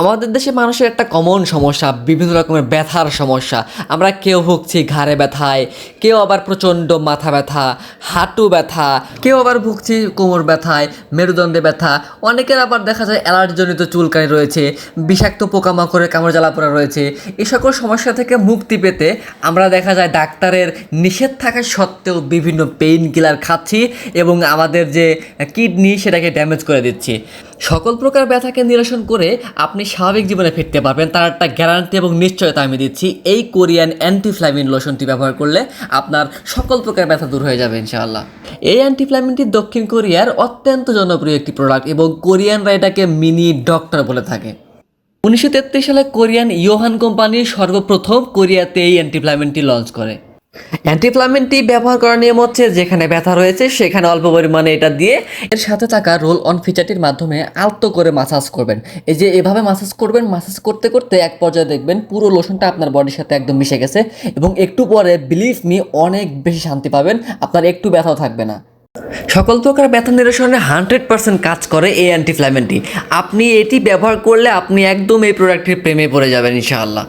আমাদের দেশে মানুষের একটা কমন সমস্যা, বিভিন্ন রকমের ব্যথার সমস্যা। আমরা কেউ ভুগছি ঘাড়ে ব্যথায়, কেউ আবার প্রচণ্ড মাথা ব্যথা, হাঁটু ব্যথা, কেউ আবার ভুগছি কোমর ব্যথায়, মেরুদণ্ডে ব্যথা। অনেকের আবার দেখা যায় অ্যালার্জিজনিত চুলকানি রয়েছে, বিষাক্ত পোকামাকড়ের কামড় জ্বালা পোড়া রয়েছে। এই সকল সমস্যা থেকে মুক্তি পেতে আমরা দেখা যায় ডাক্তারের নিষেধ থাকা সত্ত্বেও বিভিন্ন পেইন কিলার খাচ্ছি এবং আমাদের যে কিডনি সেটাকে ড্যামেজ করে দিচ্ছি। সকল প্রকার ব্যথাকে নিরসন করে আপনি স্বাভাবিক জীবনে ফিরতে পারবেন। তার একটা গ্যারান্টি এবং নিশ্চয়তা আমি দিচ্ছি, এই কোরিয়ান অ্যান্টিফ্ল্যামিন লোশনটি ব্যবহার করলে আপনার সকল প্রকার ব্যথা দূর হয়ে যাবে ইনশাআল্লাহ। এই অ্যান্টিফ্ল্যামিনটি দক্ষিণ কোরিয়ার অত্যন্ত জনপ্রিয় একটি প্রোডাক্ট এবং কোরিয়ানরা এটাকে মিনি ডক্টর বলে থাকে। উনিশশো তেত্রিশ সালে কোরিয়ান ইয়োহান কোম্পানি সর্বপ্রথম কোরিয়াতে এই অ্যান্টিফ্ল্যামেন্টটি লঞ্চ করে। অ্যান্টিফ্ল্যামেন্টটি ব্যবহার করার নিয়ম হচ্ছে যেখানে ব্যথা রয়েছে সেখানে অল্প পরিমাণে এটা দিয়ে এর সাথে থাকা রোল অন ফিচারটির মাধ্যমে আলতো করে মাসাজ করবেন। এই যে এভাবে মাসাজ করবেন মাসাজ করতে করতে এক পর্যায়ে দেখবেন পুরো লোশনটা আপনার বডির সাথে একদম মিশে গেছে এবং একটু পরে বিলিভ মি অনেক বেশি শান্তি পাবেন আপনার একটু ব্যথাও থাকবে না। সকল প্রকার ব্যথা নিরসনে হান্ড্রেড পার্সেন্ট কাজ করে এই অ্যান্টিফ্ল্যামেন্টটি আপনি এটি ব্যবহার করলে আপনি একদম এই প্রোডাক্টের প্রেমে পড়ে যাবেন ইনশাআল্লাহ।